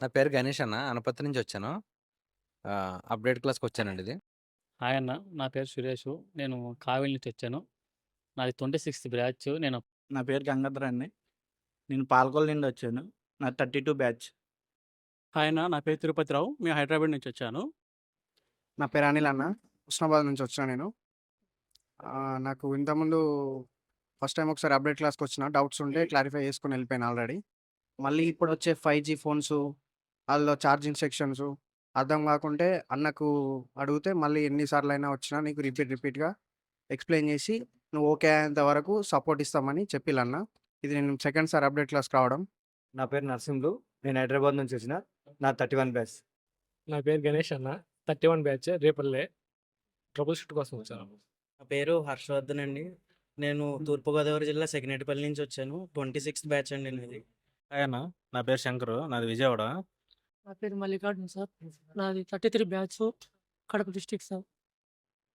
నా పేరు గణేష్ అన్న. అనపర్తి నుంచి వచ్చాను. ఆహ్, అప్‌డేట్ క్లాస్‌కొచ్చానండి ఇది. హాయ్ అన్న. నా పేరు సురేషు. నేను కావలి నుంచి వచ్చాను. నాది 26థ్ బ్యాచ్. నేను నా పేరు గంగాధర్ అండి. నేను పాలకొల్లు నుండి వచ్చాను. నాది 32 బ్యాచ్. హాయ్ అన్న. నా పేరు తిరుపతిరావు. మేము హైదరాబాద్ నుంచి వచ్చాను. నా పేరు అనిల్ అన్న. హుస్నాబాద్ నుంచి వచ్చాను నేను. ఆహ్, నాకు ఇంతకుముందు ఫస్ట్ టైమ్ ఒకసారి అప్‌డేట్ క్లాస్‌కొచ్చిన. డౌట్స్ ఉంటే క్లారిఫై చేసుకొని వెళ్ళిపోయాను ఆల్రెడీ. మళ్ళీ ఇప్పుడొచ్చే 5జీ ఫోన్సు, అందులో ఛార్జింగ్ సెక్షన్సు అర్థం కాకుంటే అన్నకు అడిగితే మళ్ళీ ఎన్ని సార్లైనా వచ్చినా నీకు రిపీట్ రిపీట్‌గా ఎక్స్‌ప్లెయిన్ చేసి నువ్వు ఓకే అయ్యేంత వరకు సపోర్ట్ ఇస్తామని చెప్పిల్లన్న. ఇది నేను సెకండ్ సారి అప్‌డేట్ క్లాస్‌కి రావడం. నా పేరు నరసింహులు. నేను హైదరాబాద్ నుంచి వచ్చిన. నాది 31 బ్యాచ్. నా పేరు గణేష్ అన్న. 31 బ్యాచ్ రేపల్లె. ట్రబుల్ షూట్ కోసం వచ్చాను. నా పేరు హర్షవర్ధన్ అండి. నేను తూర్పుగోదావరి జిల్లా సెకినేటిపల్లి నుంచి వచ్చాను. 26థ్ బ్యాచ్ అండి నాది. హాయ్ అన్న. నా పేరు శంకరు. నాది విజయవాడ. నా పేరు మల్లికార్జున్ సార్. నాది 33 బ్యాచ్. Kadapa district sir.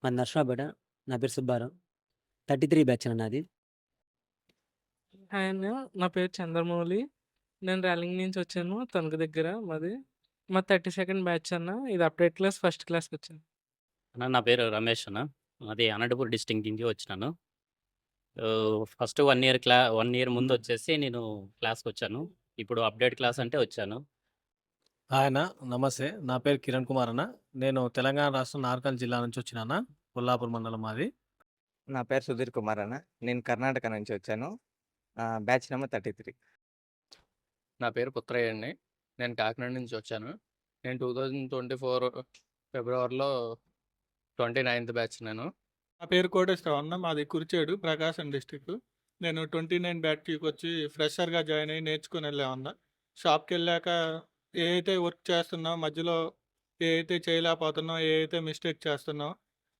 మాది నర్సరావుపేట. నా పేరు సుబ్బారావు. 33 బ్యాచ్ అన్న నాది. హాయ్ అన్న. నా పేరు చంద్రమౌళి. నేను ర్యాలింగ్ నుంచి వచ్చాను. తణుకు దగ్గర మాది. మాది 32nd బ్యాచ్ అన్న. ఇది అప్‌డేట్ క్లాస్ ఫస్ట్ క్లాస్‌కొచ్చాను. అన్న నా పేరు రమేష్ అన్న. నాది అనంతపూర్ డిస్ట్రిక్ట్ నుంచి వచ్చినాను. ఫస్ట్ 1 ఇయర్ క్లా 1 ఇయర్ ముందు వచ్చేసి నేను క్లాస్‌కొచ్చాను. ఇప్పుడు అప్‌డేట్ క్లాస్ అంటే వచ్చాను. హాయ్ అన్న. నమస్తే. నా పేరు కిరణ్ కుమార్ అన్న. నేను తెలంగాణ రాష్ట్రం నార్కల్ జిల్లా నుంచి వచ్చిన అన్న. కొల్లాపూర్ మండలం మాది. నా పేరు సుధీర్ కుమార్ అన్న. నేను కర్ణాటక నుంచి వచ్చాను. Batch number 33. నా పేరు పుత్రయ్య అండి. నేను కాకినాడ నుంచి వచ్చాను. నేను 2024 ఫిబ్రవరిలో 29థ్ బ్యాచ్ నేను. నా పేరు కోటేశ్వరరావు అన్న. మాది కురిచేడు ప్రకాశం డిస్ట్రిక్ట్. నేను 29 బ్యాచ్‌కి వచ్చి ఫ్రెషర్‌గా జాయిన్ అయ్యి నేర్చుకొని వెళ్ళామన్న. షాప్‌కెళ్ళాక ఏ అయితే వర్క్ చేస్తున్నామో మధ్యలో ఏ అయితే చేయలేకపోతున్నామో, ఏ అయితే మిస్టేక్ చేస్తున్నామో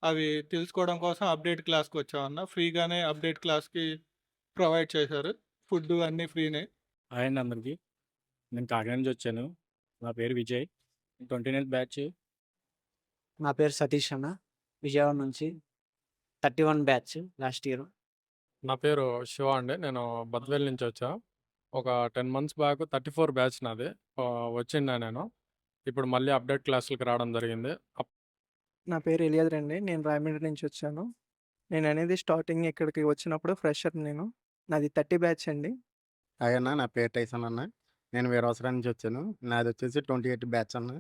అవి తెలుసుకోవడం కోసం అప్‌డేట్ క్లాస్‌కి వచ్చామన్న. ఫ్రీగానే అప్‌డేట్ క్లాస్‌కి ప్రొవైడ్ చేశారు. ఫుడ్డు అన్నీ ఫ్రీనే. హాయ్ అండి అందరికీ. నేను కాకినాడ నుంచి వచ్చాను. నా పేరు విజయ్. 29థ్ బ్యాచ్. నా పేరు సతీష్ అన్న. విజయవాడ నుంచి. 31 బ్యాచ్ లాస్ట్ ఇయర్. నా పేరు శివ అండి. నేను బద్వేల్ నుంచి వచ్చా. ఒక 10 మంత్స్ బ్యాక్ 34 బ్యాచ్ నాది. ఆహ్, వచ్చిండా నేను. ఇప్పుడు మళ్ళీ అప్‌డేట్ క్లాసులకి రావడం జరిగింది. అప్ నా పేరు ఎలియాదర్ అండి. నేను రాయమండ్రి నుంచి వచ్చాను. నేను అనేది స్టార్టింగ్ ఇక్కడికి వచ్చినప్పుడు ఫ్రెషర్ నేను. నాది 30 బ్యాచ్ అండి. హాయ్ అన్న. నా పేరు టైసన్ అన్న. నేను వీరవసరం నుంచి వచ్చాను. నాదొచ్చేసి 28 బ్యాచ్ అన్న.